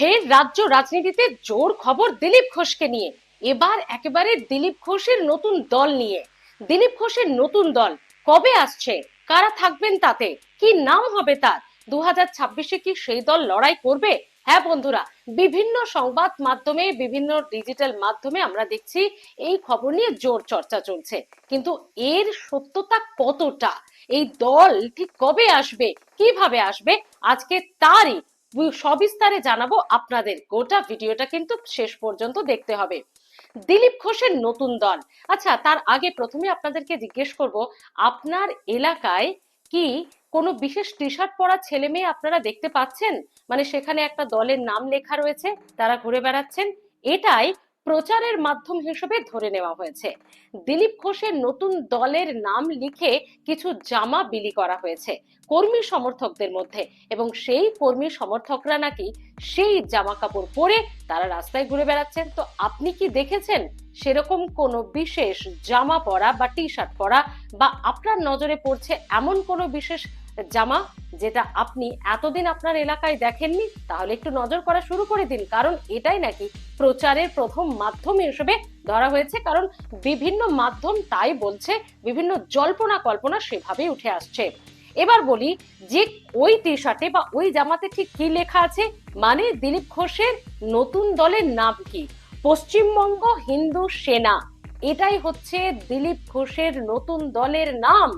ফের রাজ্য রাজনীতিতে জোর খবর দিলীপ ঘোষকে নিয়ে। এবার একেবারে দিলীপ ঘোষের নতুন দল নিয়ে। দিলীপ ঘোষের নতুন দল কবে আসছে? কারা থাকবেন তাতে? কি নাম হবে তার? দু হাজার কি সেই দল লড়াই করবে? হ্যাঁ বন্ধুরা, বিভিন্ন সংবাদ মাধ্যমে, বিভিন্ন ডিজিটাল মাধ্যমে আমরা দেখছি এই খবর নিয়ে জোর চর্চা চলছে। কিন্তু এর সত্যতা কতটা? এই দল ঠিক কবে আসবে? কীভাবে আসবে? আজকে তারই সবিস্তারে জানাব আপনাদের। গোটা ভিডিওটা কিন্তু শেষ পর্যন্ত দেখতে হবে। দিলীপ ঘোষের নতুন দল। আচ্ছা তার আগে প্রথমে আপনাদেরকে জিজ্ঞেস করব, আপনার এলাকায় কি কোনো বিশেষ টি শার্ট পরা ছেলে মেয়ে আপনারা দেখতে পাচ্ছেন? মানে সেখানে একটা দলের নাম লেখা রয়েছে, তারা ঘুরে বেড়াচ্ছেন। এটাই প্রচারের মাধ্যম হিসেবে ধরে নেওয়া হয়েছে। দিলীপ ঘোষের নতুন দলের নাম লিখে কিছু জামা বিলি করা হয়েছে কর্মী সমর্থকদের মধ্যে এবং সেই কর্মী সমর্থকরা নাকি সেই জামা কাপড় পরে তারা রাস্তায় ঘুরে বেড়াচ্ছেন। তো আপনি কি দেখেছেন সেরকম কোনো বিশেষ জামা পরা বা টি শার্ট পরা বা আপনার নজরে পড়ছে এমন কোনো বিশেষ জামা? যেটা আপনি এতদিন আপনার এলাকায় দেখেননি, তাহলে একটু নজর করা শুরু করে দিন। কারণ এটাই নাকি প্রচারের প্রথম মাধ্যম হিসেবে ধরা হয়েছে। কারণ বিভিন্ন মাধ্যম তাই বলছে, বিভিন্ন জল্পনা কল্পনা সেভাবেই উঠে আসছে। এবার বলি যে ওই টি শার্টে বা ওই জামাতে ঠিক কি লেখা আছে? মানে দিলীপ ঘোষের নতুন দলের নাম কি? পশ্চিমবঙ্গ হিন্দু সেনা। এটাই হচ্ছে দিলীপ ঘোষের নতুন দলের নাম।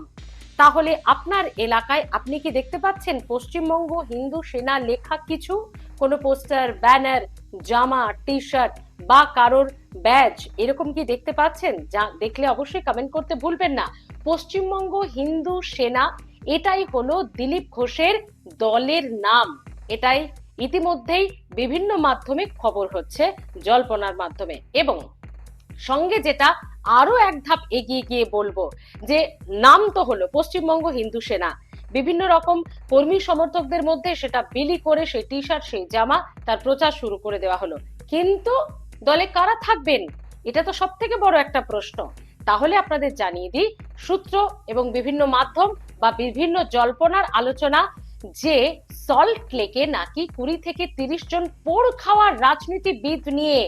তাহলে আপনার এলাকায় আপনি কি দেখতে পাচ্ছেন পশ্চিমবঙ্গ হিন্দু সেনা লেখা কিছু? কোনো পোস্টার, ব্যানার, জামা টি শার্ট বা কারোর ব্যাজ এরকম কি দেখতে পাচ্ছেন? যা দেখলে অবশ্যই কমেন্ট করতে ভুলবেন না। পশ্চিমবঙ্গ হিন্দু সেনা, এটাই হলো দিলীপ ঘোষের দলের নাম। এটাই ইতিমধ্যেই বিভিন্ন মাধ্যমে খবর হচ্ছে, জল্পনার মাধ্যমে। এবং সঙ্গে যেটা আরও এক ধাপ এগিয়ে গিয়ে বলব যে নাম তো হলো পশ্চিমবঙ্গ হিন্দু সেনা। বিভিন্ন রকম কর্মী সমর্থকদের মধ্যে সেটা বিলি করে সেই টি শার্ট সেই জামা তার প্রচার শুরু করে দেওয়া হলো। কিন্তু দলে কারা থাকবেন? এটা তো সব থেকে বড় একটা প্রশ্ন। তাহলে আপনাদের জানিয়ে দিই, সূত্র এবং বিভিন্ন মাধ্যম বা বিভিন্ন জল্পনার আলোচনা যে সল্ট লেকে নাকি কুড়ি থেকে তিরিশ জন পোড় খাওয়ার রাজনীতিবিদ নিয়ে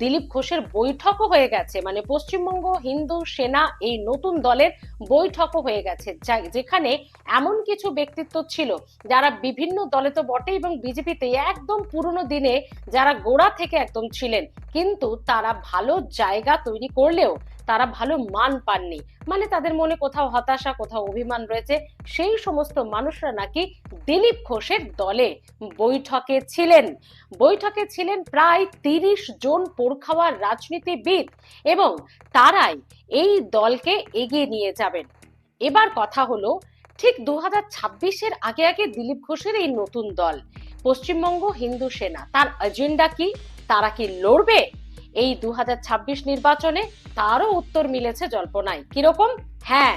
দিলীপ ঘোষের বৈঠকও হয়ে গেছে। মানে পশ্চিমবঙ্গ, হিন্দু, সেনা এই নতুন দলের বৈঠকও হয়ে গেছে যেখানে এমন কিছু ব্যক্তিত্ব ছিল যারা বিভিন্ন দলে তো বটে এবং বিজেপিতে একদম পুরনো দিনে যারা গোড়া থেকে একদম ছিলেন। কিন্তু তারা ভালো জায়গা তৈরি করলেও তারা ভালো মান পাননি। মানে তাদের মনে কোথাও হতাশা, কোথাও অভিমান রয়েছে, সেই সমস্ত মানুষরা নাকি দিলীপ ঘোষের দলে বৈঠকে ছিলেন। বৈঠকে ছিলেন প্রায় তিরিশ জন পোড়খাওয়ার রাজনীতিবিদ এবং তারাই এই দলকে এগিয়ে নিয়ে যাবেন। এবার কথা হলো, ঠিক দু হাজার আগে আগে দিলীপ ঘোষের এই নতুন দল, পশ্চিমবঙ্গ হিন্দু সেনা, তার এজেন্ডা কি? তারা কি লড়বে? এই দু হাজার ছাব্বিশ নির্বাচনে তারও উত্তর মিলেছে জল্পনায়। কীরকম? হ্যাঁ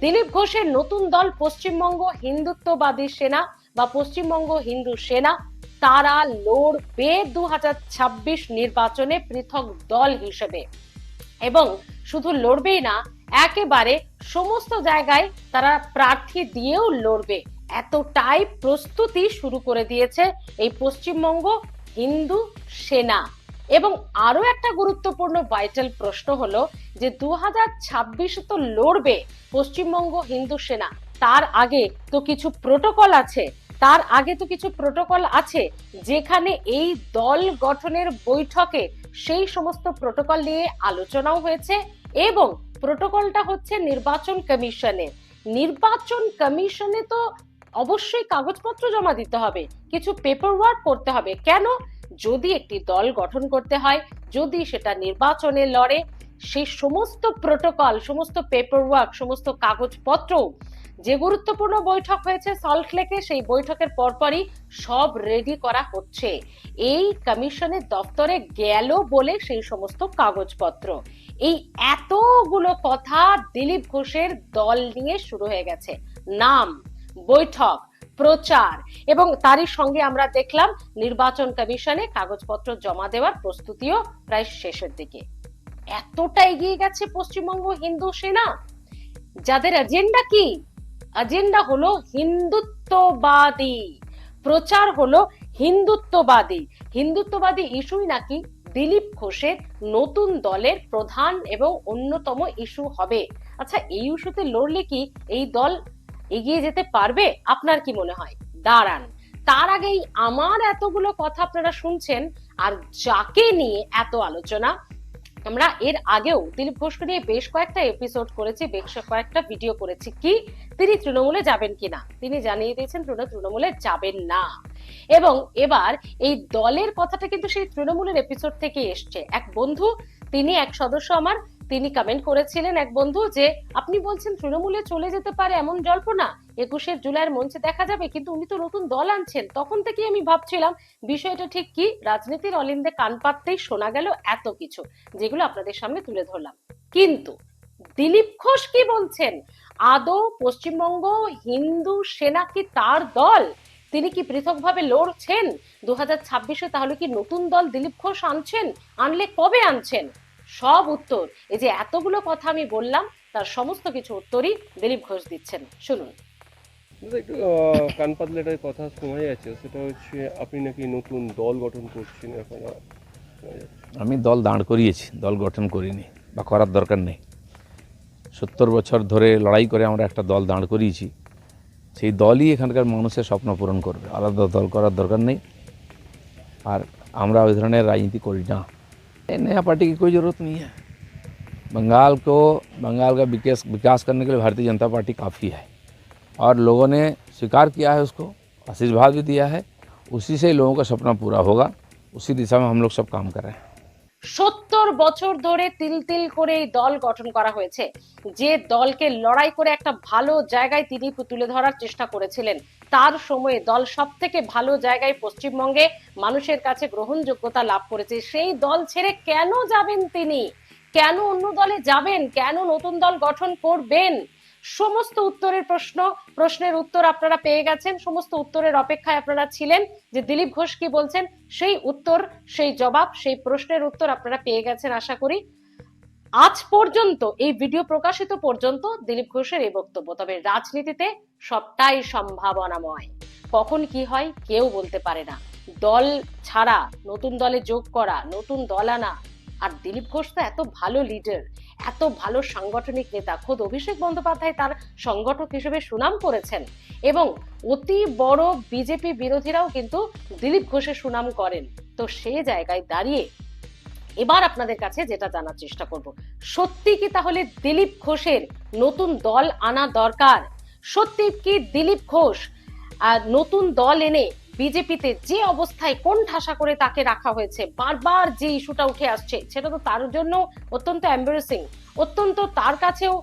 দিলীপ ঘোষের নতুন দল পশ্চিমবঙ্গ হিন্দুত্ববাদী সেনা বা পশ্চিমবঙ্গ হিন্দু সেনা, তারা লড়বে দু হাজার ছাব্বিশ নির্বাচনে পৃথক দল হিসেবে। এবং শুধু লড়বেই না, একেবারে সমস্ত জায়গায় তারা প্রার্থী দিয়েও লড়বে। এতটাই প্রস্তুতি শুরু করে দিয়েছে এই পশ্চিমবঙ্গ হিন্দু সেনা। এবং আরও একটা গুরুত্বপূর্ণ ভাইটাল প্রশ্ন হলো যে দু হাজার তো লড়বে পশ্চিমবঙ্গ হিন্দু সেনা। তার আগে তো কিছু প্রোটোকল আছে। তার আগে তো কিছু প্রোটোকল আছে যেখানে এই দল গঠনের বৈঠকে সেই সমস্ত প্রোটোকল নিয়ে আলোচনাও হয়েছে এবং প্রোটোকলটা হচ্ছে নির্বাচন কমিশনের। নির্বাচন কমিশনে তো অবশ্যই কাগজপত্র জমা দিতে হবে, কিছু পেপার ওয়ার্ক করতে হবে। কেন? যদি একটি দল গঠন করতে হয়, যদি সেটা নির্বাচনে লড়ে সেই সমস্ত প্রোটোকল সমস্ত পেপার ওয়ার্ক সমস্ত কাগজপত্র যে গুরুত্বপূর্ণ বৈঠক হয়েছে সল্ট লেকে সেই বৈঠকের পরপরই সব রেডি করা হচ্ছে। এই কমিশনের দপ্তরে গেল বলে সেই সমস্ত কাগজপত্র। এই এতগুলো কথা দিলীপ ঘোষের দল নিয়ে শুরু হয়ে গেছে। নাম, বৈঠক প্রচার। এবং তারই সঙ্গে আমরা দেখলাম নির্বাচন কমিশনে কাগজপত্র জমা দেওয়ার প্রস্তুতিও প্রায় শেষের দিকে। এতটা এগিয়ে গেছে পশ্চিমবঙ্গ হিন্দু সেনা। যাদের এজেন্ডা কি? এজেন্ডা হলো হিন্দুত্ববাদী। প্রচার হলো হিন্দুত্ববাদী। হিন্দুত্ববাদী ইস্যুই নাকি দিলীপ ঘোষের নতুন দলের প্রধান এবং অন্যতম ইস্যু হবে। আচ্ছা এই ইস্যুতে লড়লে কি এই দল এগিয়ে যেতে পারবে? আপনার কি মনে হয়? দাঁড়ান। তার আগেই আমার এতগুলো কথা আপনারা শুনছেন আর যাকে নিয়ে এত আলোচনা, আমরা এর আগেও দিলীপ ঘোষকে নিয়ে বেশ কয়েকটা এপিসোড করেছি, বেশ কয়েকটা ভিডিও করেছি। কি? তিনি তৃণমূলে যাবেন কিনা? তিনি জানিয়ে দিয়েছেন তৃণ- তৃণমূলে যাবেন না। এবং এবার এই দলের কথাটা কিন্তু সেই তৃণমূলের এপিসোড থেকে এসছে। এক বন্ধু, তিনি এক সদস্য আমার তিনি কমেন্ট করেছিলেন এক বন্ধু যে, আপনি বলছেন তৃণমূলে চলে যেতে পারে এমন জল্পনা? একুশের জুলাইয়ের মঞ্চে দেখা যাবে, কিন্তু উনি তো নতুন দল আনছেন। তখন থেকে আমি ভাবছিলাম, বিষয়টা ঠিক কি? রাজনীতির অলিন্দে কান পাততেই শোনা গেল এত কিছু, যেগুলো আপনাদের সামনে তুলে ধরলাম। কিন্তু দিলীপ ঘোষ কি বলছেন? আদৌ পশ্চিমবঙ্গ হিন্দু সেনা কি তার দল? তিনি কি পৃথকভাবে লড়ছেন? দু হাজার ছাব্বিশে তাহলে কি নতুন দল দিলীপ ঘোষ আনছেন? আনলে কবে আনছেন? সব উত্তর। এই যে এতগুলো কথা আমি বললাম তার সমস্ত কিছু উত্তরই দিলীপ ঘোষ দিচ্ছেন। শুনুন। একটু কান কথা শোনা যাচ্ছে সেটা হচ্ছে আপনি নাকি নতুন দল গঠন করছেন এখন। আমি দল দাঁড় করিয়েছি দল গঠন করিনি বা করার দরকার নেই। সত্তর বছর ধরে লড়াই করে আমরা একটা দল দাঁড় করিয়েছি সেই দলই এখানকার মানুষের স্বপ্ন পূরণ করবে। আলাদা দল করার দরকার নেই। আর আমরা ওই ধরনের রাজনীতি করি না। नया पार्टी की कोई ज़रूरत नहीं है। बंगाल को, बंगाल का विकास विकास करने के लिए भारतीय जनता पार्टी काफ़ी है। और लोगों ने स्वीकार किया है उसको, आशीर्वाद भी दिया है। उसी से लोगों का सपना पूरा होगा। उसी दिशा में हम लोग सब काम कर रहे हैं। সত্তর বছর ধরে তিল তিল করে এই দল গঠন করা হয়েছে। যে দলকে লড়াই করে একটা ভালো জায়গায় তিনি তুলে ধরার চেষ্টা করেছিলেন, তার সময়ে দল সব থেকে ভালো জায়গায় পশ্চিমবঙ্গে মানুষের কাছে গ্রহণযোগ্যতা লাভ করেছে। সেই দল ছেড়ে কেন যাবেন তিনি? কেন অন্য দলে যাবেন? কেন নতুন দল গঠন করবেন? সমস্ত উত্তরের প্রশ্ন, প্রশ্নের উত্তর আপনারা পেয়ে গেছেন, সমস্ত উত্তরের অপেক্ষায় আপনারা ছিলেন যে দিলীপ ঘোষ কি বলছেন, সেই উত্তর, সেই জবাব, সেই প্রশ্নের উত্তর আপনারা পেয়ে গেছেন আশা করি। আজ পর্যন্ত, এই ভিডিও প্রকাশিত পর্যন্ত দিলীপ ঘোষের এই বক্তব্য, তবে রাজনীতিতে সবটাই সম্ভাবনাময়। কখন কি হয় কেউ বলতে পারে না। দল ছাড়া, নতুন দলে যোগ করা, নতুন দল আনা আর দিলীপ ঘোষ তো এত ভালো লিডার এত ভালো সাংগঠনিক নেতা। খোদ অভিষেক বন্দ্যোপাধ্যায় তার সংগঠক হিসেবে সুনাম করেছেন এবং অতি বড় বিজেপি বিরোধীরাও কিন্তু দিলীপ ঘোষের সুনাম করেন। তো সে জায়গায় দাঁড়িয়ে এবার আপনাদের কাছে যেটা জানার চেষ্টা করব, সত্যি কি তাহলে দিলীপ ঘোষের নতুন দল আনা দরকার? সত্যি কি দিলীপ ঘোষ নতুন দল এনে বিজেপিতে যে অবস্থায় কোন ঠাসা করে তাকে রাখা হয়েছে, বারবার যে ইস্যুটা উঠে আসছে, সেটা তো তার জন্য অত্যন্ত অ্যাম্বারেসিং অত্যন্ত তার কাছেও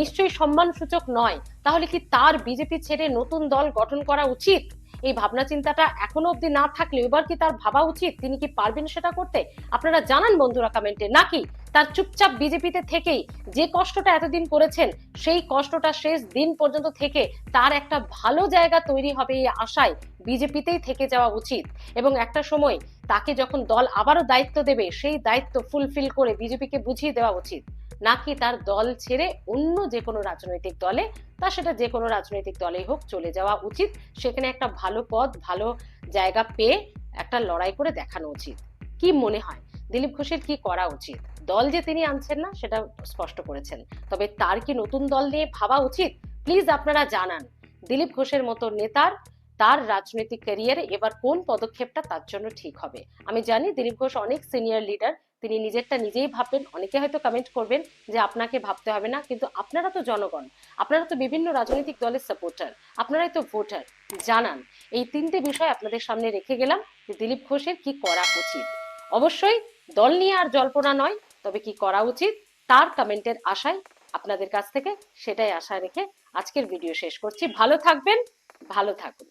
নিশ্চয়ই সম্মানসূচক নয়। তাহলে কি তার বিজেপি ছেড়ে নতুন দল গঠন করা উচিত? এই ভাবনা চিন্তাটা এখনও অব্দি না থাকলে এবার কি তার ভাবা উচিত? তিনি কি পারবেন সেটা করতে? আপনারা জানান বন্ধুরা কমেন্টে। নাকি তার চুপচাপ বিজেপিতে থেকেই যে কষ্টটা এতদিন করেছেন, সেই কষ্টটা শেষ দিন পর্যন্ত থেকে তার একটা ভালো জায়গা তৈরি হবে এই আশায় বিজেপিতেই থেকে যাওয়া উচিত। এবং একটা সময় তাকে যখন দল আবারও দায়িত্ব দেবে, সেই দায়িত্ব ফুলফিল করে বিজেপিকে বুঝিয়ে দেওয়া উচিত। নাকি তার দল ছেড়ে অন্য যে কোনো রাজনৈতিক দলে, তা সেটা যে কোনো রাজনৈতিক দলেই হোক চলে যাওয়া উচিত। সেখানে একটা ভালো পদ ভালো জায়গা পেয়ে একটা লড়াই করে দেখানো উচিত। কি মনে হয়? দিলীপ ঘোষের কি করা উচিত? দল যে তিনি আনছেন না, সেটা স্পষ্ট করেছেন। তবে তার কি নতুন দল নিয়ে ভাবা উচিত? প্লিজ আপনারা জানান। দিলীপ ঘোষের মতো নেতার, তার রাজনৈতিক ক্যারিয়ারে এবার কোন পদক্ষেপটা তার জন্য ঠিক হবে? আমি জানি দিলীপ ঘোষ অনেক সিনিয়র লিডার তিনি নিজেরটা নিজেই ভাববেন, অনেকে হয়তো কমেন্ট করবেন যে আপনাকে ভাবতে হবে না, কিন্তু আপনারা তো জনগণ, আপনারা তো বিভিন্ন রাজনৈতিক দলের সাপোর্টার আপনারাই তো ভোটার জানান। এই তিনটে বিষয় আপনাদের সামনে রেখে গেলাম যে দিলীপ ঘোষের কি করা উচিত। অবশ্যই দল নিয়ে আর জল্পনা নয়, তবে কি করা উচিত তার কমেন্টের আশায় আপনাদের কাছ থেকে সেটাই আশা রেখে আজকের ভিডিও শেষ করছি। ভালো থাকবেন, ভালো থাকুন।